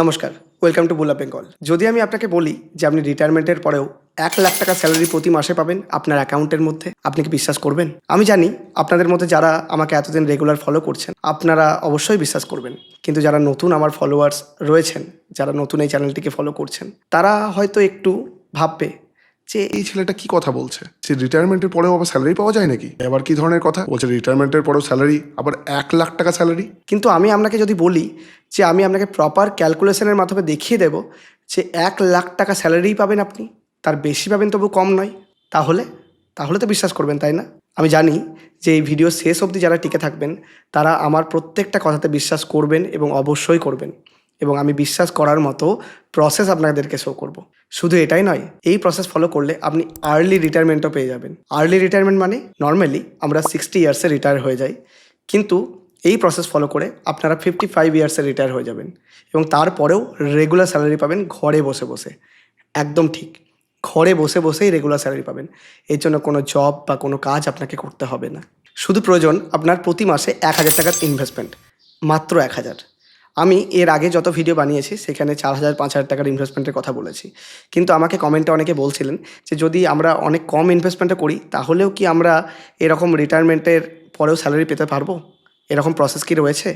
নমস্কার welcome to বুলা বেঙ্গল যদি আমি আপনাকে বলি যে আপনি রিটায়ারমেন্টের পরেও এক লাখ টাকা স্যালারি প্রতি মাসে পাবেন আপনার অ্যাকাউন্টের মধ্যে, আপনি কি বিশ্বাস করবেন? আমি জানি আপনাদের মধ্যে যারা আমাকে এতদিন রেগুলার ফলো করছেন, আপনারা অবশ্যই বিশ্বাস করবেন। কিন্তু যারা নতুন আমার ফলোয়ার্স রয়েছেন, যারা নতুন এই চ্যানেলটিকে ফলো করছেন, তারা হয়তো একটু ভাববে যে এই ছেলেটা কি কথা বলছে? সে রিটায়ারমেন্টের পরেও আবার স্যালারি পাওয়া যায় নাকি? এবার কি ধরনের কথা? বলছে রিটায়ারমেন্টের পরেও স্যালারি আবার এক লাখ টাকা স্যালারি কিন্তু আমি আপনাকে যদি বলি যে আমি আপনাকে প্রপার ক্যালকুলেশনের মাধ্যমে দেখিয়ে দেব যে এক লাখ টাকা স্যালারি পাবেন আপনি, তার বেশি পাবেন তবু কম নয়। তাহলে তাহলে তো বিশ্বাস করবেন, তাই না? আমি জানি যে এই ভিডিও শেষ অবধি যারা টিকে থাকবেন, তারা আমার প্রত্যেকটা কথাতে বিশ্বাস করবেন এবং অবশ্যই করবেন। এবং আমি বিশ্বাস করার মতো প্রসেস আপনাদেরকে শো করব। শুধু এটাই নয়, এই প্রসেস ফলো করলে আপনি আর্লি রিটায়ারমেন্টও পেয়ে যাবেন। আর্লি রিটায়ারমেন্ট মানে নর্মালি আমরা সিক্সটি ইয়ার্সে রিটায়ার হয়ে যাই, কিন্তু এই প্রসেস ফলো করে আপনারা ফিফটি ফাইভ ইয়ার্সে রিটায়ার হয়ে যাবেন এবং তারপরেও রেগুলার স্যালারি পাবেন ঘরে বসে বসে। একদম ঠিক, ঘরে বসে বসেই রেগুলার স্যালারি পাবেন। এর জন্য কোনো জব বা কোনো কাজ আপনাকে করতে হবে না। শুধু প্রয়োজন আপনার প্রতি মাসে এক হাজার টাকার ইনভেস্টমেন্ট মাত্র এক হাজার। আমি এর আগে যত ভিডিও বানিয়েছি, সেখানে চার হাজার, পাঁচ হাজার টাকার ইনভেস্টমেন্টের কথা বলেছি। কিন্তু আমাকে কমেন্টে অনেকে বলছিলেন যে, যদি আমরা অনেক কম ইনভেস্টমেন্টে করি, তাহলেও কি আমরা এরকম রিটায়ারমেন্টের পরেও স্যালারি পেতে পারব? এরকম প্রসেস কি রয়েছে?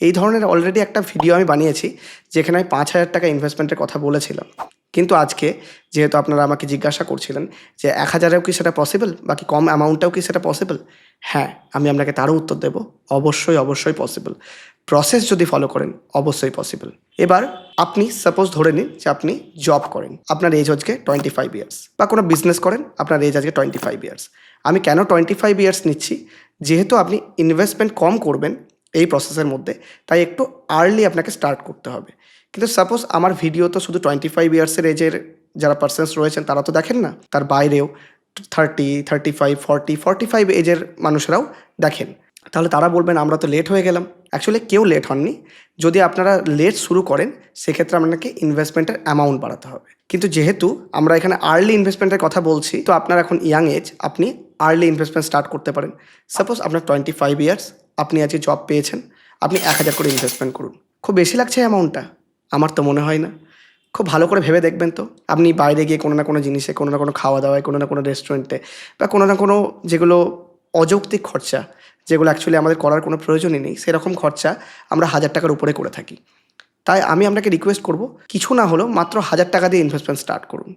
এই ধরনের অলরেডি একটা ভিডিও আমি বানিয়েছি, যেখানে আমি পাঁচ হাজার টাকা ইনভেস্টমেন্টের কথা বলেছিলাম। কিন্তু আজকে যেহেতু আপনারা আমাকে জিজ্ঞাসা করছিলেন যে, এক হাজারেও কি সেটা পসিবল বাকি কম অ্যামাউন্টটাও কি সেটা পসিবল হ্যাঁ আমি আপনাকে তারও উত্তর দেবো। অবশ্যই অবশ্যই পসিবল প্রসেস যদি ফলো করেন, অবশ্যই পসিবল এবার আপনি সাপোজ ধরে নিন যে আপনি জব করেন, আপনার এজ আজকে টোয়েন্টি ফাইভ ইয়ার্স বা কোনো বিজনেস করেন, আপনার এজ আজকে টোয়েন্টি ফাইভ ইয়ার্স আমি কেন টোয়েন্টি ফাইভ ইয়ার্স নিচ্ছি? যেহেতু আপনি ইনভেস্টমেন্ট কম করবেন এই প্রসেসের মধ্যে, তাই একটু আর্লি আপনাকে স্টার্ট করতে হবে। কিন্তু সাপোজ আমার ভিডিও তো শুধু টোয়েন্টি ফাইভ ইয়ার্সের এজের যারা পার্সেন্স রয়েছেন, তারা তো দেখেন না। তার বাইরেও thirty thirty five forty forty five এজের মানুষরাও দেখেন। তাহলে তারা বলবেন, আমরা তো লেট হয়ে গেলাম। অ্যাকচুয়ালি কেউ লেট হননি। যদি আপনারা লেট শুরু করেন, সেক্ষেত্রে আপনাকে ইনভেস্টমেন্টের অ্যামাউন্ট বাড়াতে হবে। কিন্তু যেহেতু আমরা এখানে আর্লি ইনভেস্টমেন্টের কথা বলছি, তো আপনার এখন ইয়াং এজ আপনি আর্লি ইনভেস্টমেন্ট স্টার্ট করতে পারেন। সাপোজ আপনার টোয়েন্টি ফাইভ ইয়ার্স আপনি আজকে জব পেয়েছেন, আপনি এক হাজার করে ইনভেস্টমেন্ট করুন। খুব বেশি লাগছে অ্যামাউন্টটা আমার তো মনে হয় না। খুব ভালো করে ভেবে দেখবেন তো। আপনি বাইরে গিয়ে কোনো না কোনো জিনিসে, কোনো না কোনো খাওয়া দাওয়ায়, কোনো না কোনো রেস্টুরেন্টে বা কোনো না কোনো যেগুলো অযৌক্তিক খরচা, যেগুলো অ্যাকচুয়ালি আমাদের করার কোনো প্রয়োজনই নেই, সেরকম খরচা আমরা হাজার টাকার উপরে করে থাকি। তাই আমি আপনাকে রিকোয়েস্ট করব, কিছু না হলেও মাত্র হাজার টাকা দিয়ে ইনভেস্টমেন্ট স্টার্ট করুন।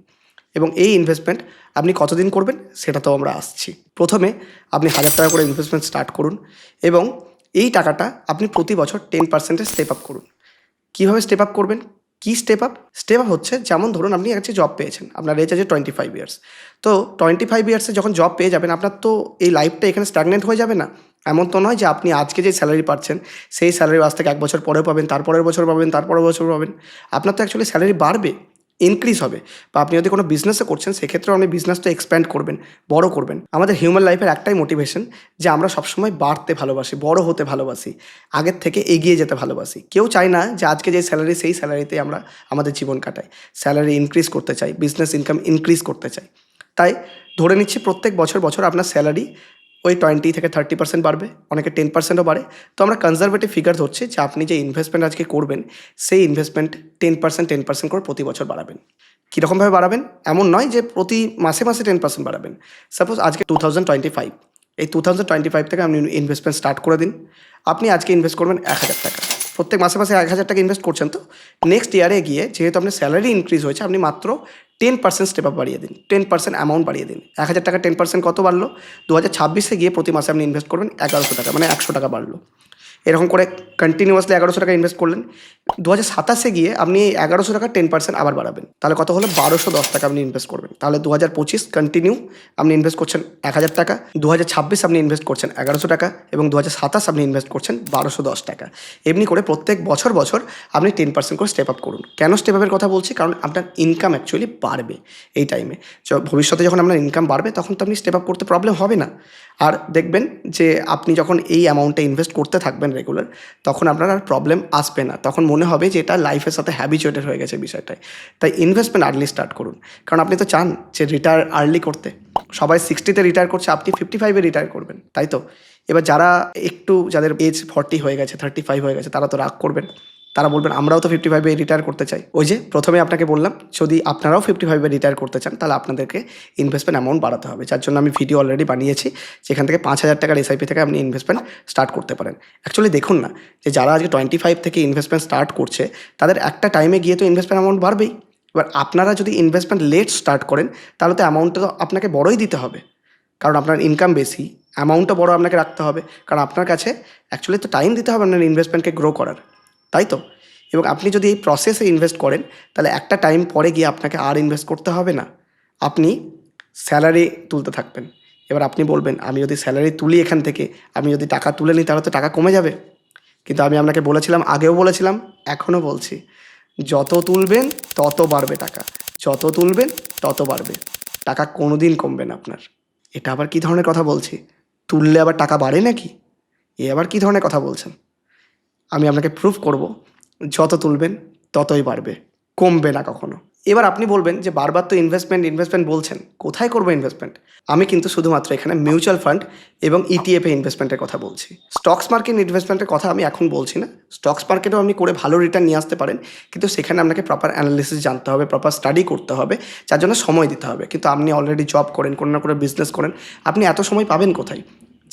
এবং এই ইনভেস্টমেন্ট আপনি কতদিন করবেন সেটা তো আমরা আসছি। প্রথমে আপনি হাজার টাকা করে ইনভেস্টমেন্ট স্টার্ট করুন এবং এই টাকাটা আপনি প্রতি বছর টেন পার্সেন্টের স্টেপ আপ করুন। কীভাবে স্টেপ আপ করবেন? কী স্টেপ আপ স্টেপ আপ হচ্ছে যেমন ধরুন আপনি একটা জব পেয়েছেন, আপনার এজ আছে টোয়েন্টি ফাইভ ইয়ার্স তো টোয়েন্টি ফাইভ ইয়ার্সে যখন জব পেয়ে যাবেন, আপনার তো এই লাইফটা এখানে স্ট্যাগনেন্ট হয়ে যাবে না। এমন তো নয় যে আপনি আজকে যে স্যালারি পাচ্ছেন, সেই স্যালারি আজ থেকে এক বছর পরেও পাবেন, তারপরের বছর পাবেন, তারপরের বছর পাবেন। আপনার তো অ্যাকচুয়ালি স্যালারি বাড়বে। ইনক্রিজ হবে। বা আপনি যদি কোনো বিজনেসও করছেন, সেক্ষেত্রেও আপনি বিজনেসটা এক্সপ্যান্ড করবেন, বড় করবেন। আমাদের হিউম্যান লাইফের একটাই মোটিভেশন যে আমরা সবসময় বাড়তে ভালোবাসি, বড় হতে ভালোবাসি, আগের থেকে এগিয়ে যেতে ভালোবাসি। কেউ চায় না যে আজকে যে স্যালারি সেই স্যালারিতে আমরা আমাদের জীবন কাটাই। স্যালারি ইনক্রিজ করতে চাই বিজনেস ইনকাম ইনক্রিজ করতে চাই। তাই ধরে নিচ্ছি প্রত্যেক বছর বছর আপনার স্যালারি ওই টোয়েন্টি থেকে থার্টি পার্সেন্ট বাড়বে, অনেকে টেন পার্সেন্টও বাড়ে। তো আমরা কনজারভেটিভ ফিগার ধরছি যে আপনি যে ইনভেস্টমেন্ট আজকে করবেন, সেই investment ten percent ten percent করে প্রতি বছর বাড়াবেন। কীরকমভাবে বাড়াবেন? এমন নয় যে প্রতি মাসে মাসে টেন পার্সেন্ট বাড়াবেন। সাপোজ আজকে টু থাউজেন্ড টোয়েন্টি ফাইভ এই টু থাউজেন্ড টোয়েন্টি ফাইভ থেকে আপনি ইনভেস্টমেন্ট স্টার্ট করে দিন। আপনি আজকে ইনভেস্ট করবেন এক হাজার টাকা। প্রত্যেক মাসে মাসে এক হাজার টাকা ইনভেস্ট করছেন তো। নেক্সট ইয়ারে গিয়ে যেহেতু আপনার স্যালারি ইনক্রিজ হয়েছে, আপনি মাত্র টেন পার্সেন্ট স্টেপ আপ বাড়িয়ে দিন টেন পার্সেন্ট অ্যামাউন্ট বাড়িয়ে দিন। এক হাজার টাকা টেন পার্সেন্ট কত বাড়লো? দু হাজার ছাব্বিশে গিয়ে প্রতি মাসে আপনি ইনভেস্ট করবেন এগারোশো টাকা মানে একশো টাকা বাড়লো। এরকম করে কন্টিনিউয়াসলি এগারোশো টাকা ইনভেস্ট করলেন। দু হাজার সাতাশে গিয়ে আপনি এগারোশো টাকা টেন পার্সেন্ট আবার বাড়াবেন। তাহলে কত হলো? বারোশো দশ টাকা আপনি ইনভেস্ট করবেন। তাহলে দু হাজার পঁচিশ কন্টিনিউ আপনি ইনভেস্ট করছেন এক হাজার টাকা। দু হাজার ছাব্বিশ আপনি ইনভেস্ট করছেন এগারোশো টাকা এবং দু হাজার সাতাশ আপনি ইনভেস্ট করছেন বারোশো দশ টাকা। এমনি করে প্রত্যেক বছর বছর আপনি টেন পার্সেন্ট করে স্টেপ আপ করুন। কেন স্টেপ আপের কথা বলছি? কারণ আপনার ইনকাম অ্যাকচুয়ালি বাড়বে এই টাইমে ভবিষ্যতে যখন আপনার ইনকাম বাড়বে, তখন তো আপনি স্টেপ আপ করতে প্রবলেম হবে না। আর দেখবেন যে আপনি যখন এই অ্যামাউন্টে ইনভেস্ট করতে থাকবেন রেগুলার তখন আপনার আর প্রবলেম আসবে না। তখন মনে হবে যে এটা লাইফের সাথে হ্যাবিচুয়েটেড হয়ে গেছে বিষয়টায় তাই ইনভেস্টমেন্ট আর্লি স্টার্ট করুন। কারণ আপনি তো চান যে রিটায়ার আর্লি করতে। সবাই সিক্সটিতে রিটায়ার করছে, আপনি ফিফটি ফাইভে রিটায়ার করবেন, তাই তো? এবার যারা একটু, যাদের এজ ফর্টি হয়ে গেছে থার্টি ফাইভ হয়ে গেছে, তারা তো রাগ করবেন। তারা বলবেন, আমরাও তো ফিফটি ফাইভে রিটায়ার করতে চাই। ওই যে প্রথমে আপনাকে বললাম, যদি আপনারাও ফিফটি ফাইভে রিটায়ার করতে চান, তাহলে আপনাদেরকে ইনভেস্টমেন্ট অ্যামাউন্ট বাড়াতে হবে। যার জন্য আমি ভিডিও অলরেডি বানিয়েছি, যেখান থেকে পাঁচ হাজার টাকার এসআইপি থেকে আপনি ইনভেস্টমেন্ট স্টার্ট করতে পারেন। অ্যাকচুয়ালি দেখুন না, যে যারা আজকে টোয়েন্টি ফাইভ থেকে ইনভেস্টমেন্ট স্টার্ট করছে, তাদের একটা টাইমে গিয়ে তো ইনভেস্টমেন্ট অ্যামাউন্ট বাড়বেই। এবার আপনারা যদি ইনভেস্টমেন্ট লেট স্টার্ট করেন, তাহলে তো অ্যামাউন্টটা তো আপনাকে বড়ই দিতে হবে। কারণ আপনার ইনকাম বেশি অ্যামাউন্টও বড় আপনাকে রাখতে হবে। কারণ আপনার কাছে অ্যাকচুয়ালি তো টাইম দিতে হবে আপনার ইনভেস্টমেন্টকে গ্রো করার। তাই তো? এবং আপনি যদি এই প্রসেসে ইনভেস্ট করেন, তাহলে একটা টাইম পরে গিয়ে আপনাকে আর ইনভেস্ট করতে হবে না। আপনি স্যালারি তুলতে থাকবেন। এবার আপনি বলবেন, আমি যদি স্যালারি তুলি এখান থেকে, আমি যদি টাকা তুলে নিই, তাহলে তো টাকা কমে যাবে। কিন্তু আমি আপনাকে বলেছিলাম, আগেও বলেছিলাম, এখনও বলছি, যত তুলবেন, তত বাড়বে টাকা। যত তুলবেন, তত বাড়বে। টাকা কোনো দিন কমবে না আপনার। এটা আবার কী ধরনের কথা বলছি? তুললে আবার টাকা বাড়ে নাকি? এ আবার কী ধরনের কথা বলছেন? আমি আপনাকে প্রুফ করব, যত তুলবেন ততই বাড়বে, কমবে না কখনো। এবার আপনি বলবেন যে বারবার তো ইনভেস্টমেন্ট ইনভেস্টমেন্ট বলছেন, কোথায় করব ইনভেস্টমেন্ট আমি কিন্তু শুধুমাত্র এখানে মিউচুয়াল ফান্ড এবং E ইটিএফে ইনভেস্টমেন্টের কথা বলছি। স্টকস মার্কেট ইনভেস্টমেন্টের কথা আমি এখন বলছি না। স্টকস মার্কেটেও আপনি করে ভালো রিটার্ন নিয়ে আসতে পারেন, কিন্তু সেখানে আপনাকে প্রপার অ্যানালিসিস জানতে হবে প্রপার স্টাডি করতে হবে, যার জন্য সময় দিতে হবে। কিন্তু আপনি অলরেডি জব করেন, কোনো না কোনো বিজনেস করেন, আপনি এত সময় পাবেন কোথায়?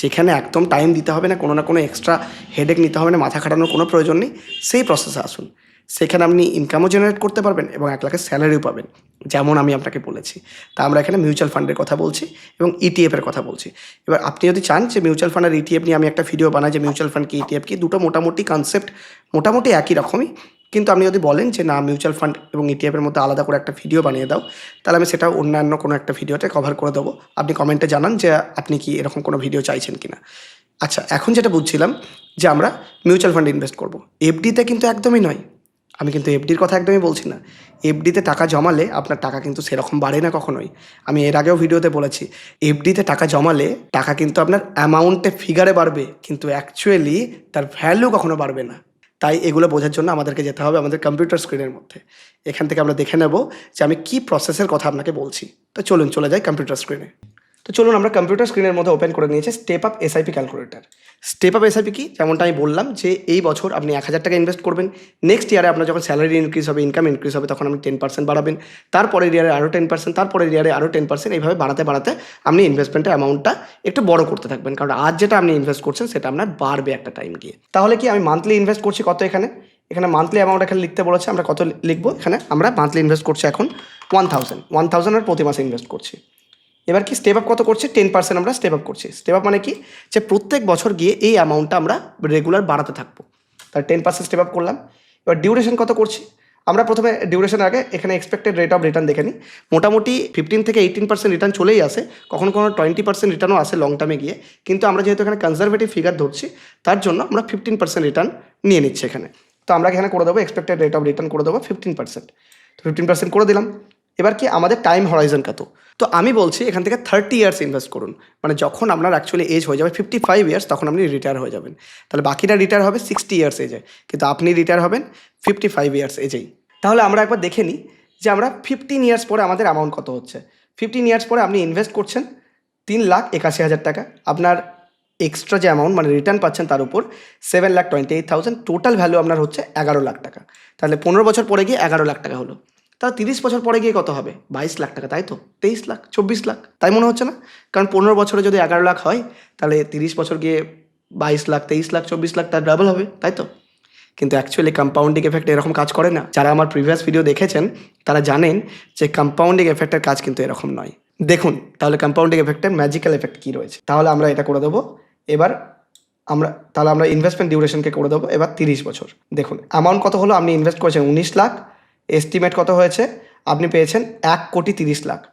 যেখানে একদম টাইম দিতে হবে না, কোনো না কোনো এক্সট্রা হেডেক নিতে হবে না, মাথা খাটানোর কোনো প্রয়োজন নেই, সেই প্রসেসে আসুন। সেখানে আপনি ইনকামও জেনারেট করতে পারবেন এবং এক লাখের স্যালারিও পাবেন, যেমন আমি আপনাকে বলেছি। তা আমরা এখানে মিউচুয়াল ফান্ডের কথা বলছি এবং ইটিএফের কথা বলছি। এবার আপনি যদি চান যে মিউচুয়াল ফান্ড আর ইটিএফ নিয়ে আমি একটা ভিডিও বানাই, যে মিউচুয়াল ফান্ড কি ইটিএফ কি, দুটো মোটামুটি কনসেপ্ট মোটামুটি একই রকমই। কিন্তু আপনি যদি বলেন যে না মিউচুয়াল ফান্ড এবং ইটিএফের মধ্যে আলাদা করে একটা ভিডিও বানিয়ে দাও, তাহলে আমি সেটা অন্যান্য কোনো একটা ভিডিওতে কভার করে দেবো। আপনি কমেন্টে জানান যে আপনি কি এরকম কোনো ভিডিও চাইছেন কিনা। আচ্ছা এখন যেটা বুঝছিলাম যে আমরা মিউচুয়াল ফান্ডে ইনভেস্ট করব। এফডিতে কিন্তু একদমই নয়। আমি কিন্তু এফডির কথা একদমই বলছি না। এফডিতে টাকা জমালে আপনার টাকা কিন্তু সেরকম বাড়ে না কখনোই। আমি এর আগেও ভিডিওতে বলেছি এফডিতে টাকা জমালে টাকা কিন্তু আপনার অ্যামাউন্টে ফিগারে বাড়বে, কিন্তু অ্যাকচুয়ালি তার ভ্যালু কখনো বাড়বে না। তাই এগুলো বোঝার জন্য আমাদেরকে যেতে হবে আমাদের কম্পিউটার স্ক্রিনের মধ্যে। এখান থেকে আমরা দেখে নেব যে আমি কি প্রসেসের কথা আপনাকে বলছি। তো চলুন, চলে যাই কম্পিউটার স্ক্রিনে তো চলুন আমরা কম্পিউটার স্ক্রিনের মধ্যে ওপেন করে নিয়েছি step up SIP calculator step up SIP কি? যেমনটা আমি বললাম যে এই বছর আপনি এক হাজার টাকা ইনভেস্ট করবেন। নেক্সট ইয়ারে আপনার যখন স্যালারি ইনক্রিজ হবে ইনকাম ইনক্রিজ হবে, তখন আপনি টেন পার্সেন্ট বাড়াবেন। তারপরের ইয়ারে আরও টেন পার্সেন্ট তারপরের ইয়ারে আরও টেন পার্সেন্ট এইভাবে বাড়াতে বাড়াতে আপনি ইনভেস্টমেন্টের অ্যামাউন্টটা একটু বড় করতে থাকবেন। কারণ আজ যেটা আপনি ইনভেস্ট করছেন, সেটা আপনার বাড়বে একটা টাইম গিয়ে। তাহলে কি আমি মান্থলি ইনভেস্ট করছি কত এখানে? এখানে মান্থলি অ্যামাউন্ট এখানে লিখতে বলেছে, আমরা কত লিখব? এখানে আমরা মান্থলি ইনভেস্ট করছি এখন ওয়ান থাউজেন্ড ওয়ান থাউজেন্ডের প্রতি মাসে ইনভেস্ট করছি। এবার কি স্টেপ আপ কত করছে? টেন পার্সেন্ট আমরা স্টেপ আপ করছি। স্টেপ আপ মানে কি? যে প্রত্যেক বছর গিয়ে এই অ্যামাউন্টটা আমরা রেগুলার বাড়াতে থাকব। তাহলে টেন পার্সেন্ট স্টেপ আপ করলাম। এবার ডিউরেশন কত করছি? আমরা প্রথমে ডিউরেশন আগে এখানে এক্সপেক্টেড রেট অফ রিটার্ন দেখে নিই। মোটামুটি ফিফটিন থেকে এইটিন পার্সেন্ট রিটার্ন চলেই আসে। কখনো কোনো টোয়েন্টি পার্সেন্ট রিটার্নও আসে লং টার্মে গিয়ে। কিন্তু আমরা যেহেতু এখানে কনজারভেটিভ ফিগার ধরছি, তার জন্য আমরা ফিফটিন পার্সেন্ট রিটার্ন নিয়ে নিচ্ছি এখানে। তো আমরা এখানে করে দেবো এক্সপেক্টেড রেট অফ রিটার্ন করে দেবো ফিফটিন পার্সেন্ট তো ফিফটিন পার্সেন্ট করে দিলাম। এবার কি আমাদের টাইম হরাইজন কত? তো আমি বলছি এখান থেকে থার্টি ইয়ার্স ইনভেস্ট করুন। মানে যখন আপনার অ্যাকচুয়ালি এজ হয়ে যাবে ফিফটি ফাইভ ইয়ার্স তখন আপনি রিটায়ার হয়ে যাবেন। তাহলে বাকিটা রিটায়ার হবে সিক্সটি ইয়ার্স এজে কিন্তু আপনি রিটায়ার হবেন ফিফটি ফাইভ ইয়ার্স এজেই তাহলে আমরা একবার দেখে নিই যে আমরা ফিফটিন ইয়ার্স পরে আমাদের অ্যামাউন্ট কত হচ্ছে। ফিফটিন ইয়ার্স পরে আপনি ইনভেস্ট করছেন তিন লাখ একাশি হাজার টাকা। আপনার এক্সট্রা যে অ্যামাউন্ট মানে রিটার্ন পাচ্ছেন তার উপর seven lakh twenty eight thousand total value আপনার হচ্ছে এগারো লাখ টাকা। তাহলে পনেরো বছর পরে গিয়ে এগারো লাখ টাকা হলো। তাহলে তিরিশ বছর পরে গিয়ে কত হবে? বাইশ লাখ টাকা, তাই তো? তেইশ লাখ, চব্বিশ লাখ, তাই মনে হচ্ছে না? কারণ পনেরো বছরে যদি এগারো লাখ হয়, তাহলে তিরিশ বছর গিয়ে বাইশ লাখ, তেইশ লাখ, চব্বিশ লাখ, তার ডাবল হবে, তাই তো? কিন্তু অ্যাকচুয়ালি কম্পাউন্ডিং এফেক্ট এরকম কাজ করে না। যারা আমার প্রিভিয়াস ভিডিও দেখেছেন, তারা জানেন যে কম্পাউন্ডিং এফেক্টের কাজ কিন্তু এরকম নয়। দেখুন, তাহলে কম্পাউন্ডিং এফেক্টের ম্যাজিক্যাল এফেক্ট কী রয়েছে? তাহলে আমরা এটা করে দেবো। এবার আমরা, তাহলে আমরা ইনভেস্টমেন্ট ডিউরেশনকে করে দেবো। এবার তিরিশ বছর। দেখুন অ্যামাউন্ট কত হলো? আপনি ইনভেস্ট করেছেন উনিশ লাখ। এস্টিমেট কত হয়েছে? আপনি পেয়েছেন এক কোটি তিরিশ লাখ।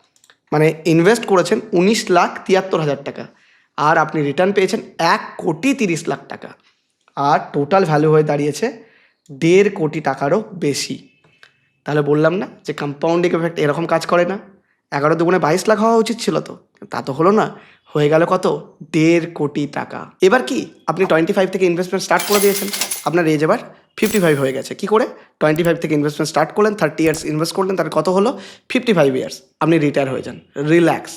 মানে ইনভেস্ট করেছেন উনিশ লাখ তিয়াত্তর হাজার টাকা। আর আপনি রিটার্ন পেয়েছেন এক কোটি তিরিশ লাখ টাকা। আর টোটাল ভ্যালু হয়ে দাঁড়িয়েছে দেড় কোটি টাকারও বেশি। তাহলে বললাম না যে কম্পাউন্ডিং এফেক্ট এরকম কাজ করে না। এগারো দুগুণে বাইশ লাখ হওয়া উচিত ছিল তো। তা তো হলো না। হয়ে গেল কত? দেড় কোটি টাকা। এবার কি? আপনি টোয়েন্টি ফাইভ থেকে ইনভেস্টমেন্ট স্টার্ট করে দিয়েছেন। আপনার এজ এবার ফিফটি ফাইভ হয়ে গেছে। কি করে? টোয়েন্টি ফাইভ থেকে ইনভেস্টমেন্ট স্টার্ট করলেন থার্টি ইয়ার্স ইনভেস্ট করলেন তার কত হলো? ফিফটি ফাইভ ইয়ার্স আপনি রিটায়ার হয়ে যান। রিল্যাক্স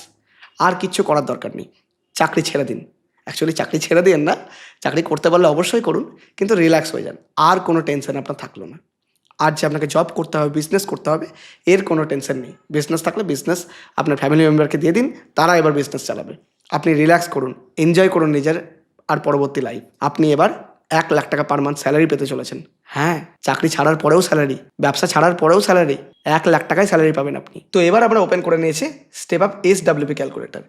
আর কিচ্ছু করার দরকার নেই। চাকরি ছেড়ে দিন। অ্যাকচুয়ালি চাকরি ছেড়ে দিন না। চাকরি করতে পারলে অবশ্যই করুন, কিন্তু রিল্যাক্স হয়ে যান। আর কোনো টেনশন আপনার থাকল না। আর যে আপনাকে জব করতে হবে বিজনেস করতে হবে, এর কোনো টেনশন নেই। বিজনেস থাকলে বিজনেস আপনার ফ্যামিলি মেম্বারকে দিয়ে দিন, তারা এবার বিজনেস চালাবে। আপনি রিল্যাক্স করুন। এনজয় করুন নিজের আর পরবর্তী লাইফ আপনি এবার এক লাখ টাকা পার মান্থ স্যালারি পেতে চলেছেন। হ্যাঁ চাকরি ছাড়ার পরেও স্যালারি ব্যবসা ছাড়ার পরেও স্যালারি এক লাখ টাকায় স্যালারি পাবেন আপনি। তো এবার আমরা ওপেন করে নিয়েছি step up S W P calculator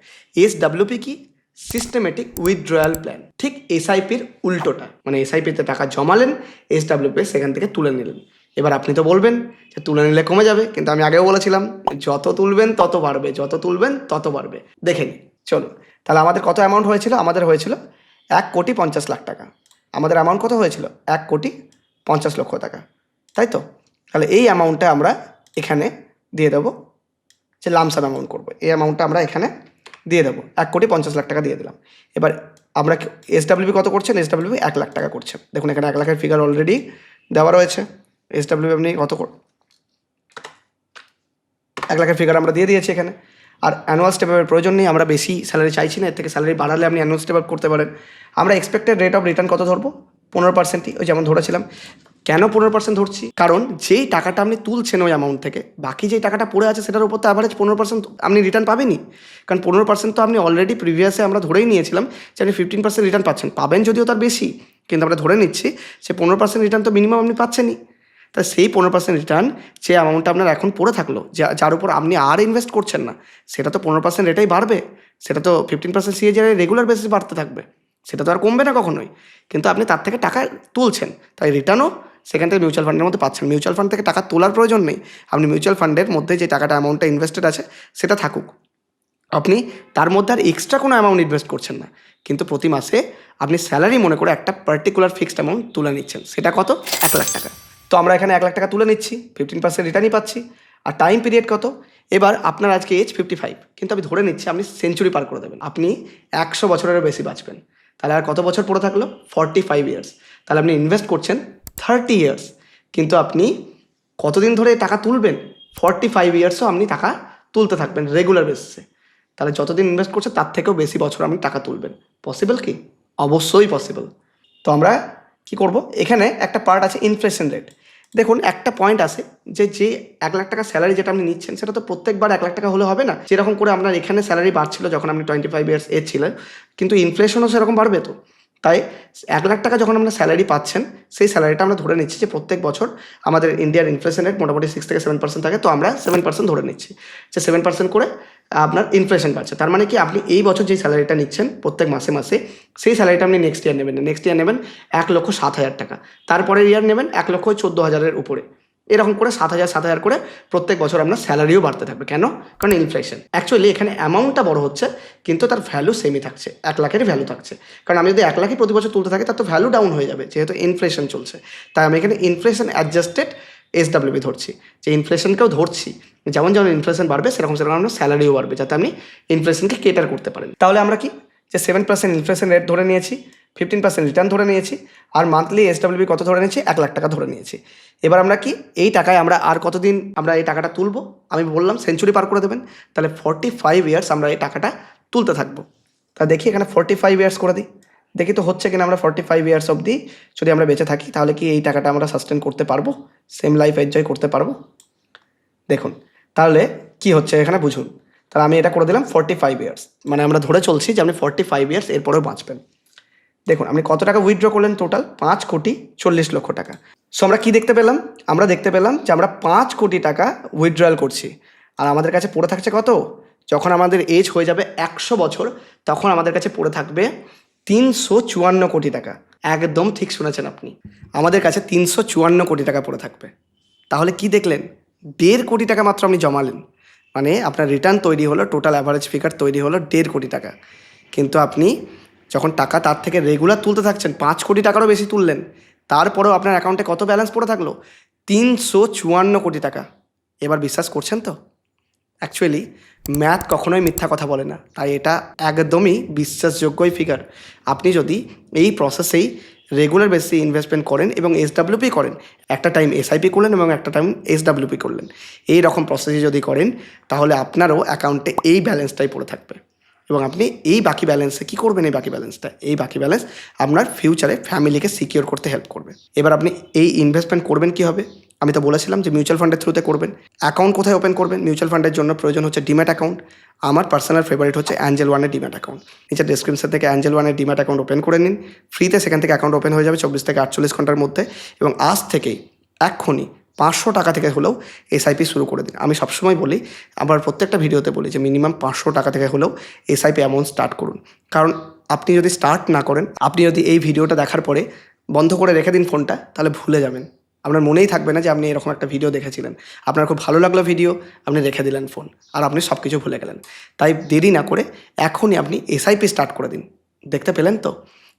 S W P কি? সিস্টেমেটিক উইথড্রয়াল প্ল্যান ঠিক এসআইপির উল্টোটা মানে এসআইপিতে টাকা জমালেন এস ডাব্লিউপি সেখান থেকে তুলে নিলেন। এবার আপনি তো বলবেন যে তুলে নিলে কমে যাবে, কিন্তু আমি আগেও বলেছিলাম, যত তুলবেন তত বাড়বে, যত তুলবেন তত বাড়বে। দেখে নিন চলুন। তাহলে আমাদের কত অ্যামাউন্ট হয়েছিল? আমাদের হয়েছিল এক কোটি পঞ্চাশ লাখ টাকা। আমাদের অ্যামাউন্ট কত হয়েছিল? এক কোটি পঞ্চাশ লক্ষ টাকা, তাই তো? তাহলে এই অ্যামাউন্টটা আমরা এখানে দিয়ে দেবো, যে লামসাম অ্যামাউন্ট করব। এই অ্যামাউন্টটা আমরা এখানে দিয়ে দেবো, এক কোটি পঞ্চাশ লাখ টাকা দিয়ে দিলাম। এবার আমরা এস ডাব্লিউবি কত করছেন? এস ডাব্লিউবি এক লাখ টাকা করছেন। দেখুন, এখানে এক লাখের ফিগার অলরেডি দেওয়া রয়েছে। এস ডাব্লিউবি আপনি কত এক লাখের ফিগার আমরা দিয়ে দিয়েছি এখানে। আর অ্যানুয়াল স্টেপ আপের প্রয়োজন নেই, আমরা বেশি স্যালারি চাইছি না, এর থেকে স্যালারি বাড়ালে আপনি অ্যানুয়াল স্টেপ আপ করতে পারেন। আমরা এক্সপেক্টেড রেট অফ রিটার্ন কত ধরবো? পনেরো পার্সেন্টই ওই যেমন ধরেছিলাম। কেন পনেরো পার্সেন্ট ধরছি? কারণ যেই টাকাটা আপনি তুলছেন ওই অ্যামাউন্ট থেকে, বাকি যেই টাকাটা পড়ে আছে সেটার উপর তো অ্যাভারেজ পনেরো পার্সেন্ট আপনি রিটার্ন পাবেনই। কারণ পনেরো পার্সেন্ট তো আপনি অলরেডি প্রিভিয়াসে আমরা ধরেই নিয়েছিলাম যে আপনি ফিফটিন পার্সেন্ট রিটার্ন পাচ্ছেন। পাবেন যদিও তার বেশি, কিন্তু আমরা ধরে নিচ্ছি সে পনেরো পার্সেন্ট রিটার্ন তো মিনিমাম আপনি পাচ্ছেনই। তা সেই পনেরো পার্সেন্ট রিটার্ন যে অ্যামাউন্টটা আপনার এখন পড়ে থাকল, যা, যার উপর আপনি আর ইনভেস্ট করছেন না, সেটা তো পনেরো পার্সেন্ট রেটাই বাড়বে। সেটা তো fifteen percent CAGR regular basis বাড়তে থাকবে। সেটা তো আর কমবে না কখনোই। কিন্তু আপনি তার থেকে টাকা তুলছেন, তাই রিটার্নও সেখান থেকে মিউচুয়াল ফান্ডের মধ্যে পাচ্ছেন। মিউচুয়াল ফান্ড থেকে টাকা তোলার প্রয়োজন নেই। আপনি মিউচুয়াল ফান্ডের মধ্যে যে টাকাটা অ্যামাউন্টটা ইনভেস্টেড আছে, সেটা থাকুক। আপনি তার মধ্যে আর এক্সট্রা কোনো অ্যামাউন্ট ইনভেস্ট করছেন না। কিন্তু প্রতি মাসে আপনি স্যালারি মনে করে একটা পার্টিকুলার ফিক্সড অ্যামাউন্ট তুলে নিচ্ছেন। সেটা কত? এক লাখ টাকা। তো আমরা এখানে এক লাখ টাকা তুলে নিচ্ছি ফিফটিন পার্সেন্ট রিটার্নই পাচ্ছি। আর টাইম পিরিয়ড কত? এবার আপনার আজকে এজ ফিফটি ফাইভ কিন্তু আমি ধরে নিচ্ছি, আপনি সেঞ্চুরি পার করে দেবেন। আপনি একশো বছরেরও বেশি বাঁচবেন। তাহলে আর কত বছর পড়ে থাকল? ফর্টি ফাইভ ইয়ার্স তাহলে আপনি ইনভেস্ট করছেন থার্টি ইয়ার্স কিন্তু আপনি কতদিন ধরে টাকা তুলবেন? ফর্টি ফাইভ ইয়ার্সও আপনি টাকা তুলতে থাকবেন রেগুলার বেসিসে তাহলে যতদিন ইনভেস্ট করছে তার থেকেও বেশি বছর আপনি টাকা তুলবেন। পসিবল কি? অবশ্যই পসিবল তো আমরা কি করব? এখানে একটা পার্ট আছে ইনফ্লেশন রেট দেখুন, একটা পয়েন্ট আছে যে যে এক লাখ টাকা স্যালারি যেটা আপনি নিচ্ছেন, সেটা তো প্রত্যেকবার এক লাখ টাকা হলে হবে না। যেরকম করে আপনার এখানে স্যালারি বাড়ছিল যখন আপনি টোয়েন্টি ফাইভ ইয়ার্স এজ ছিলেন, কিন্তু ইনফ্লেশনও সেরকম বাড়বে তো। তাই এক লাখ টাকা যখন আমরা স্যালারি পাচ্ছেন, সেই স্যালারিটা আমরা ধরে নিচ্ছি যে, প্রত্যেক বছর আমাদের ইন্ডিয়ার ইনফ্লেশন রেট মোটামুটি সিক্স থেকে সেভেন পার্সেন্ট থাকে, তো আমরা সেভেন পার্সেন্ট ধরে নিচ্ছি। যে সেভেন পার্সেন্ট করে আপনার ইনফ্লেশন বাড়ছে তার মানে কি আপনি এই বছর যেই স্যালারিটা নিচ্ছেন প্রত্যেক মাসে মাসে, সেই স্যালারিটা আপনি নেক্সট ইয়ার নেবেন নেক্সট ইয়ার নেবেন এক লক্ষ সাত হাজার টাকা। তারপরের ইয়ার নেবেন এক লক্ষ চোদ্দ হাজারের উপরে। এরকম করে সাত হাজার সাত হাজার করে প্রত্যেক বছর আপনার স্যালারিও বাড়তে থাকবে। কেন? কারণ ইনফ্লেশন অ্যাকচুয়ালি এখানে অ্যামাউন্টটা বড় হচ্ছে, কিন্তু তার ভ্যালু সেমই থাকছে। এক লাখের ভ্যালু থাকছে। কারণ আমি যদি এক লাখই প্রতি বছর তুলতে থাকি, তার তো ভ্যালু ডাউন হয়ে যাবে, যেহেতু ইনফ্লেশন চলছে। তাই আমি এখানে ইনফ্লেশন অ্যাডজাস্টেড এস ডাব্লিউবি ধরছি। যে ইনফ্লেশনকেও ধরছি। যেমন যেমন ইনফ্লেশন বাড়বে, সেরকম সেরকম আপনার স্যালারিও বাড়বে, যাতে আপনি ইনফ্লেশনকে কেটার করতে পারেন তাহলে আমরা কি? যে সেভেন পার্সেন্ট ইনফ্লেশন রেট ধরে নিয়েছি ফিফটিন পার্সেন্ট রিটার্ন ধরে নিয়েছি, আর মান্থলি এস ডাব্লিউবি কত ধরে নিয়েছি? এক লাখ টাকা ধরে নিয়েছি। এবার আমরা কি? এই টাকায় আমরা আর কতদিন আমরা এই টাকাটা তুলবো? আমি বললাম সেঞ্চুরি পার করে দেবেন। তাহলে ফর্টি ফাইভ ইয়ার্স আমরা এই টাকাটা তুলতে থাকব। তা দেখি এখানে ফর্টি ফাইভ ইয়ার্স করে দিই। দেখি তো হচ্ছে কিনা আমরা ফর্টি ফাইভ ইয়ার্স অবধি যদি আমরা বেঁচে থাকি, তাহলে কি এই টাকাটা আমরা সাস্টেন করতে পারব? সেম লাইফ এনজয় করতে পারব? দেখুন, তাহলে কি হচ্ছে এখানে বুঝুন। তাহলে আমি এটা করে দিলাম ফর্টি ফাইভ ইয়ার্স মানে আমরা ধরে চলছি যে আপনি ফর্টি ফাইভ ইয়ার্স এরপরেও বাঁচবেন। দেখুন, আপনি কত টাকা উইথড্র করলেন টোটাল পাঁচ কোটি চল্লিশ লক্ষ টাকা। সো আমরা কি দেখতে পেলাম? আমরা দেখতে পেলাম যে আমরা পাঁচ কোটি টাকা উইথড্রয়াল করছি। আর আমাদের কাছে পড়ে থাকছে কত? যখন আমাদের এজ হয়ে যাবে একশো বছর, তখন আমাদের কাছে পড়ে থাকবে তিনশো চুয়ান্ন কোটি টাকা। একদম ঠিক শুনেছেন আপনি। আমাদের কাছে তিনশো চুয়ান্ন কোটি টাকা পড়ে থাকবে। তাহলে কি দেখলেন? দেড় কোটি টাকা মাত্র আপনি জমালেন। মানে আপনার রিটার্ন তৈরি হলো টোটাল অ্যাভারেজ ফিগার তৈরি হলো দেড় কোটি টাকা। কিন্তু আপনি যখন টাকা তার থেকে রেগুলার তুলতে থাকছেন, পাঁচ কোটি টাকারও বেশি তুললেন, তারপরেও আপনার অ্যাকাউন্টে কত ব্যালেন্স পড়ে থাকল? তিনশো চুয়ান্ন কোটি টাকা। এবার বিশ্বাস করছেন তো? অ্যাকচুয়ালি ম্যাথ কখনোই মিথ্যা কথা বলে না। তাই এটা একদমই বিশ্বাসযোগ্যই ফিগার আপনি যদি এই প্রসেসেই রেগুলার বেসিসে ইনভেস্টমেন্ট করেন এবং এসডাব্লিউপি করেন, একটা টাইম এসআইপি করলেন এবং একটা টাইম এসডাব্লিউপি করলেন। এই রকম প্রসেসে যদি করেন, তাহলে আপনারও অ্যাকাউন্টে এই ব্যালেন্সটাই পড়ে থাকবে। এবং আপনি এই বাকি ব্যালেন্সে কী করবেন এই বাকি ব্যালেন্সটা এই বাকি ব্যালেন্স আপনার ফিউচারে ফ্যামিলিকে সিকিওর করতে হেল্প করবে। এবার আপনি এই ইনভেস্টমেন্ট করবেন কীভাবে? আমি তো বলেছিলাম যে মিউচুয়াল ফান্ডের থ্রুতে করবেন। অ্যাকাউন্ট কোথায় ওপেন করবেন? মিউচুয়াল ফান্ডের জন্য প্রয়োজন হচ্ছে ডিম্যাট অ্যাকাউন্ট আমার পার্সোনাল ফেভারিট হচ্ছে অ্যাঞ্জেল ওয়ানের ডিম্যাট অ্যাকাউন্ট নিচের ডিসক্রিপশন থেকে অ্যাঞ্জেল ওয়ানের ডিম্যাট অ্যাকাউন্ট ওপেন করে নিন। ফ্রিতে সেখান থেকে অ্যাকাউন্ট ওপেন হয়ে যাবে চব্বিশ থেকে আটচল্লিশ ঘণ্টার মধ্যে এবং আজ থেকেই এক্ষুনি পাঁচশো টাকা থেকে হলেও এসআইপি শুরু করে দিন। আমি সবসময় বলি, আবার প্রত্যেকটা ভিডিওতে বলি যে মিনিমাম পাঁচশো টাকা থেকে হলেও এসআইপি অ্যামাউন্ট স্টার্ট করুন। কারণ আপনি যদি স্টার্ট না করেন, আপনি যদি এই ভিডিওটা দেখার পরে বন্ধ করে রেখে দিন ফোনটা তাহলে ভুলে যাবেন। আপনার মনেই থাকবে না যে আপনি এরকম একটা ভিডিও দেখেছিলেন। আপনার খুব ভালো লাগল ভিডিও আপনি রেখে দিলেন ফোন আর আপনি সব কিছু ভুলে গেলেন। তাই দেরি না করে এখনই আপনি এসআইপি স্টার্ট করে দিন। দেখতে পেলেন তো?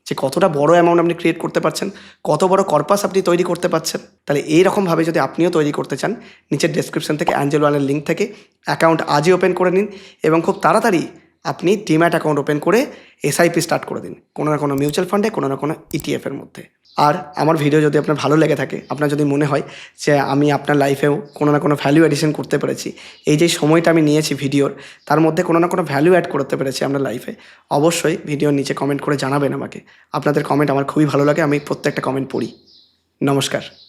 যে কতটা বড় অ্যামাউন্ট আপনি ক্রিয়েট করতে পারছেন, কত বড় কর্পাস আপনি তৈরি করতে পারছেন। তাহলে এইরকমভাবে যদি আপনিও তৈরি করতে চান, নিচের ডেসক্রিপশন থেকে অ্যাঞ্জেল ওয়ানের লিঙ্ক থেকে অ্যাকাউন্ট আজই ওপেন করে নিন এবং খুব তাড়াতাড়ি আপনি ডিম্যাট অ্যাকাউন্ট ওপেন করে এসআইপি স্টার্ট করে দিন। কোনো না কোনো মিউচুয়াল ফান্ডে কোনো না কোনো ইটিএফের মধ্যে। আর আমার ভিডিও যদি আপনার ভালো লেগে থাকে, আপনার যদি মনে হয় যে আমি আপনার লাইফেও কোনো না কোনো ভ্যালু অ্যাডিশন করতে পেরেছি, এই যে সময়টা আমি নিয়েছি ভিডিওর তার মধ্যে কোনো না কোনো ভ্যালু অ্যাড করতে পেরেছি আপনার লাইফে অবশ্যই ভিডিওর নিচে কমেন্ট করে জানাবেন আমাকে। আপনাদের কমেন্ট আমার খুবই ভালো লাগে, আমি প্রত্যেকটা কমেন্ট পড়ি। নমস্কার।